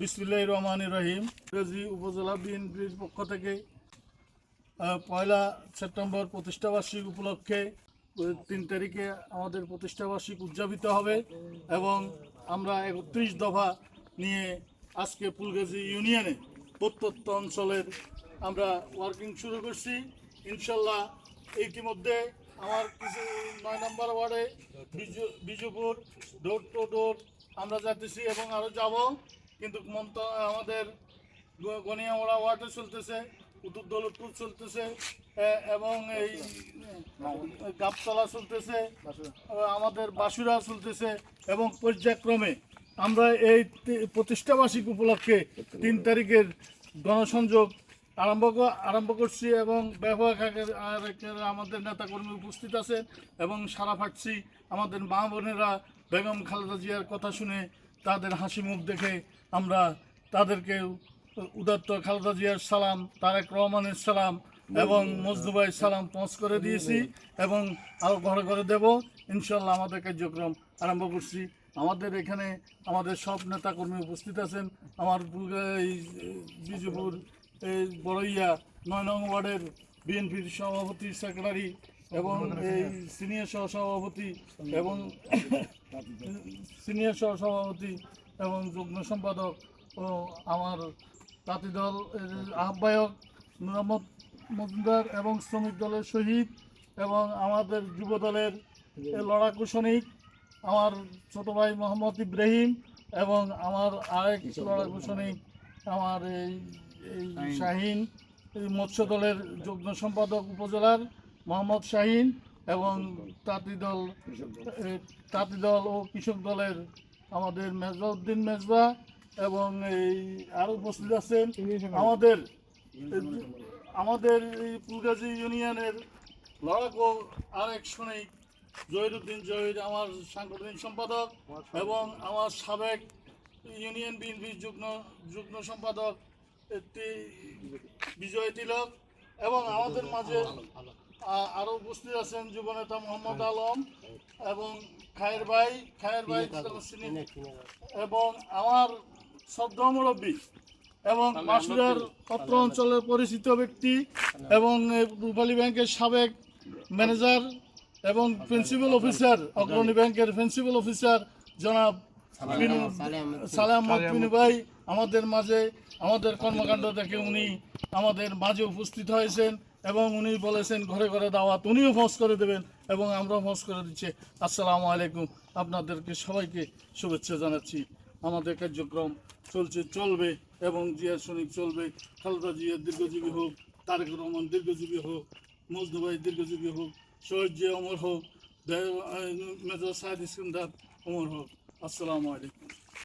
বিসমুল্লাহ রহমান রহিম। গাজী উপজেলা বিএনপির পক্ষ থেকে পয়লা সেপ্টেম্বর প্রতিষ্ঠাবার্ষিক উপলক্ষে তিন তারিখে আমাদের প্রতিষ্ঠাবার্ষিক উদযাপিত হবে এবং আমরা একত্রিশ দফা নিয়ে আজকে ফুলগাজী ইউনিয়নে প্রত্যন্ত অঞ্চলের আমরা ওয়ার্কিং শুরু করছি। ইনশাল্লাহ ইতিমধ্যে আমার কিছু নয় নম্বর ওয়ার্ডে Biju Bijupur, door to door আমরা যাচ্ছি এবং আরও যাব। কিন্তু মন্ত আমাদের গ- গনিয়ামোড়া ওয়ার্ডে চলতেছে, উত্তর দৌলতপুর চলতেছে এবং এই গাবতলা চলতেছে আমাদের বাসুরা চলতেছে, এবং পর্যায়ক্রমে আমরা এই প্রতিষ্ঠাবার্ষিক উপলক্ষে তিন তারিখের গণসংযোগ আরম্ভ আরম্ভ করছি এবং আকারে আমাদের নেতাকর্মী উপস্থিত আছেন এবং সারা ফাটছি আমাদের মা বোনেরা বেগম খালেদা জিয়ার কথা শুনে তাদের হাসি মুখ দেখে আমরা তাদেরকে উদাত্ত খালেদা জিয়ার সালাম, তারেক রহমানের সালাম এবং মজদুবাই সালাম পৌঁছ করে দিয়েছি এবং আরও ঘরে ঘরে দেব। ইনশাল্লাহ আমাদের কার্যক্রম আরম্ভ করছি। আমাদের এখানে আমাদের সব নেতাকর্মী উপস্থিত আছেন। আমার এই বিজুপুর, এই বড়ইয়া, নয় নং ওয়ার্ডের বিএনপির সভাপতি, সেক্রেটারি এবং এই সিনিয়র সহ সভাপতি এবং সিনিয়র সহ সভাপতি এবং যুগ্ম সম্পাদক ও আমার তাঁতি দল এর আহ্বায়ক মোহাম্মদ মজুমদার এবং শ্রমিক দলের শহীদ এবং আমাদের যুব দলের লড়াকু সৈনিক আমার ছোট ভাই মোহাম্মদ ইব্রাহিম এবং আমার আরেক লড়াকু সৈনিক আমার এই এই শাহিন এই মৎস্য দলের যুগ্ম সম্পাদক উপজেলার মোহাম্মদ শাহিন এবং তাঁতি দল তাঁতি দল ও কৃষক দলের আমাদের মেজবাউদ্দিন মেজবা এবং এই আরও উপস্থিত আছেন আমাদের আমাদের এই ফুলগাজী ইউনিয়নের লড়াকু আরেক সৈনিক জহিরুদ্দিন জহির, আমার সাংগঠনিক সম্পাদক এবং আমার সাবেক ইউনিয়ন বিএনপির যুগ্ম যুগ্ম সম্পাদক বিজয় তিলক এবং আমাদের মাঝে আ- আরও উপস্থিত আছেন যুবনেতা মোহাম্মদ আলম এবং খায়ের ভাই খায়ের ভাই এবং আমার শ্রদ্ধা মুরব্বী এবং মাসুরার পত্র অঞ্চলের পরিচিত ব্যক্তি এবং রূপালী ব্যাংকের সাবেক ম্যানেজার এবং প্রিন্সিপাল অফিসার অগ্রণী ব্যাংকের প্রিন্সিপাল অফিসার জনাব পিনু- সালে ভাই আমাদের মাঝে আমাদের কর্মকাণ্ড দেখে উনি আমাদের মাঝে উপস্থিত হয়েছেন। এবং উনি বলেছেন, ঘরে ঘরে দাওয়াত উনিও ফোঁস করে দেবেন এবং আমরাও ফোঁস করে দিচ্ছি। আসসালামু আলাইকুম। আপনাদেরকে সবাইকে শুভেচ্ছা জানাচ্ছি। আমাদের কার্যক্রম চলছে, চলবে এবং জিয়া সৈনিক চলবে। খালেদা জিয়া দীর্ঘজীবী হোক, তারেক রহমান দীর্ঘজীবী হোক মজদুবাই দীর্ঘজীবী হোক, শহীদ জিয়া অমর হোক মেজর সাহেদ ইস্কন্দার অমর হোক। আসসালামু আলাইকুম।